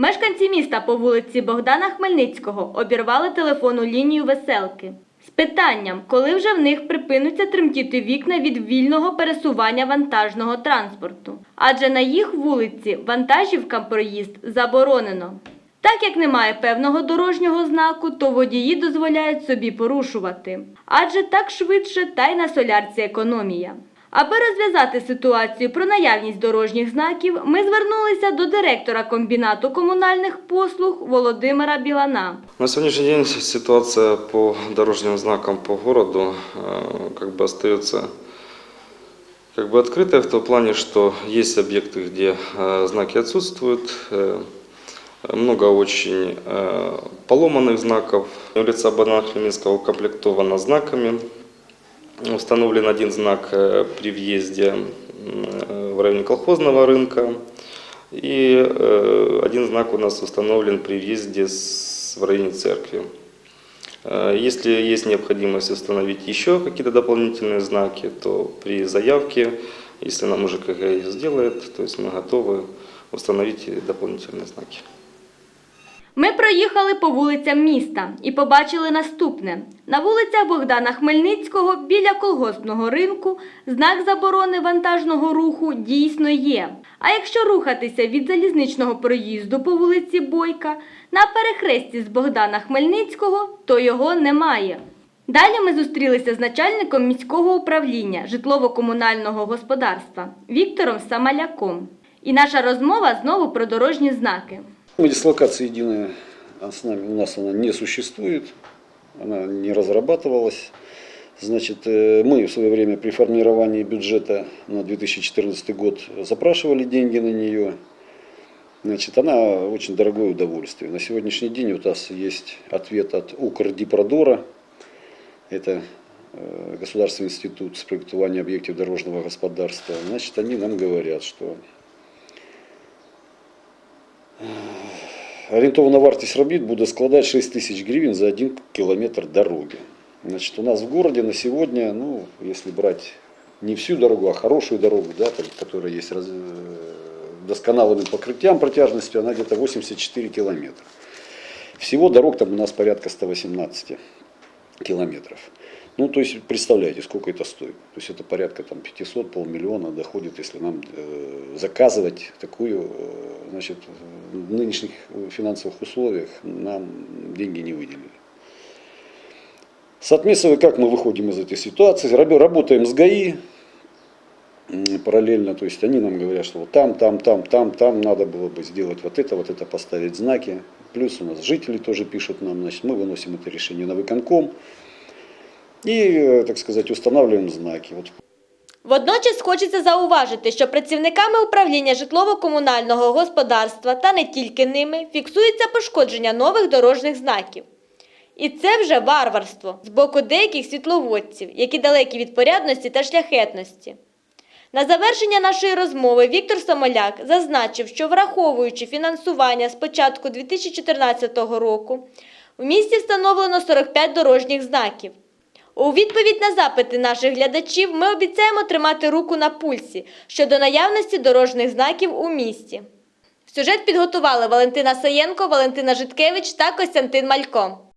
Мешканці міста по вулиці Богдана Хмельницького обірвали телефонну лінію веселки з питанням, коли вже в них припинуться тремтіти вікна від вільного пересування вантажного транспорту. Адже на їх вулиці вантажівкам проїзд заборонено. Так як немає певного дорожнього знаку, то водії дозволяють собі порушувати. Адже так швидше та й на солярці економія. Аби розв'язати ситуацію про наявність дорожніх знаків, ми звернулися до директора комбінату комунальних послуг Володимира Білана. На сегодняшний день ситуация по дорожным знакам по городу э, как бы остается как бы открытая в том плане, что есть объекты, где э, знаки отсутствуют, э, много очень э, поломанных знаков. Улица Богдана Хмельницкого укомплектована знаками. Установлен один знак э, при въезде э, в районе колхозного рынка. И э, один знак у нас установлен при въезде в районе церкви. Если есть необходимость установить еще какие-то дополнительные знаки, то при заявке, если нам УЖКГ ее сделает, то есть мы готовы установить дополнительные знаки. Ми проїхали по вулицям міста і побачили наступне: на вулицях Богдана Хмельницького біля колгоспного ринку знак заборони вантажного руху дійсно є. А якщо рухатися від залізничного проїзду по вулиці Бойка на перехресті з Богдана Хмельницького, то його немає. Далі ми зустрілися з начальником міського управління житлово-комунального господарства Віктором Самаляком. І наша розмова знову про дорожні знаки. Ну, Дислокация единая а с нами, у нас она не существует, она не разрабатывалась. Значит, э, мы в свое время при формировании бюджета на 2014 год запрашивали деньги на нее. Значит, она очень дорогое удовольствие. На сегодняшний день у нас есть ответ от Укрдипродора. Это э, Государственный институт спроектирования объектов дорожного господарства. Значит, они нам говорят, что Орієнтовна вартість робіт буде складати 6 тысяч гривен за один километр дороги. Значит, у нас в городе на сегодня, ну, если брать не всю дорогу, а хорошую дорогу, да, там, которая есть раз, э, досконалым покрытием протяжностью, она где-то 84 километра. Всего дорог там у нас порядка 118 километров. Ну, то есть, представляете, сколько это стоит. То есть, это порядка там 500, полмиллиона доходит, если нам э, заказывать такую, э, значит, в нынешних финансовых условиях нам деньги не выделили. Соответственно, как мы выходим из этой ситуации? Раб- Работаем с ГАИ параллельно, то есть они нам говорят, что вот там, там, там, там, там надо было бы сделать вот это, вот это, поставить знаки. Плюс у нас жители тоже пишут нам, значит, мы выносим это решение на выконком и, э, так сказать, устанавливаем знаки. Водночас хочеться зауважити, що працівниками управління житлово-комунального господарства та не тільки ними фіксується пошкодження нових дорожніх знаків. І це вже варварство з боку деяких світловодців, які далекі від порядності та шляхетності. На завершення нашої розмови Віктор Самоляк зазначив, що враховуючи фінансування з початку 2014 року, в місті встановлено 45 дорожніх знаків. У відповідь на запити наших глядачів ми обіцяємо тримати руку на пульсі щодо наявності дорожніх знаків у місті. Сюжет підготували Валентина Саєнко, Валентина Житкевич та Костянтин Малько.